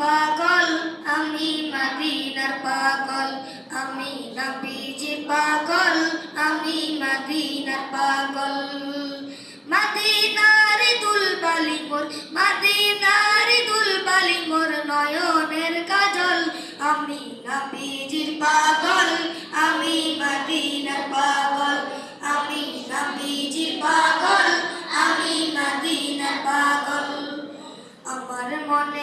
পাগল, আমি মদিনার পাগল, আমি নবীজির পাগল, আমি মদিনার পাগল। মদিনার দুলবালি মোর, মদিনার দুলবালি মোর নয়নের কাজল, আমি নবীজির পাগল, আমি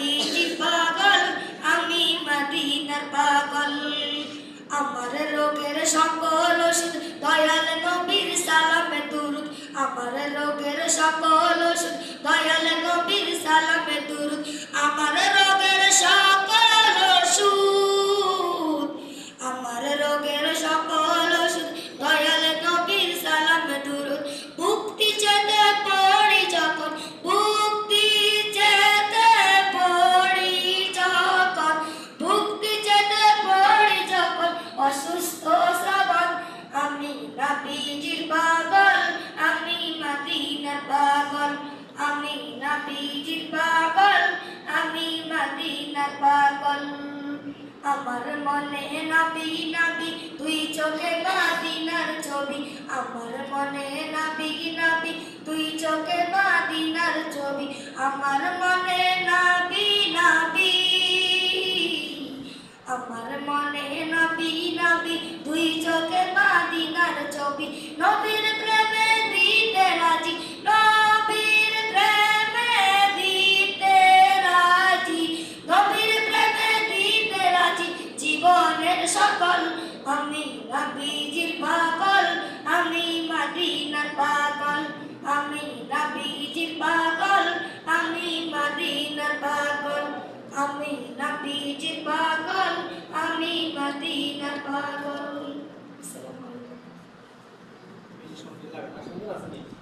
নবীজির পাগল, আমি মাদিনার পাগল। আমার রোগের সকল ওষুধ, দয়াল নবীর সালামে দুরুদ। আমার রোগের সকল ওষুধ, দয়াল নবীর সালামে দুরুদ। আমার রোগের সকল মদিনার পাগল আমার মনে নাবি নাবি, তুই চোখে মাদিনার ছবি। আমার মনে নাবি নাবি, তুই চোখে মাদিনার ছবি। আমার মনে নাবি নাবি, আমার মনে নবী নবী দুই চোখে মাদিনার ছবি। নবীর প্রেমে পাগল আমি মদিনা পাগল আসসালামু আলাইকুম?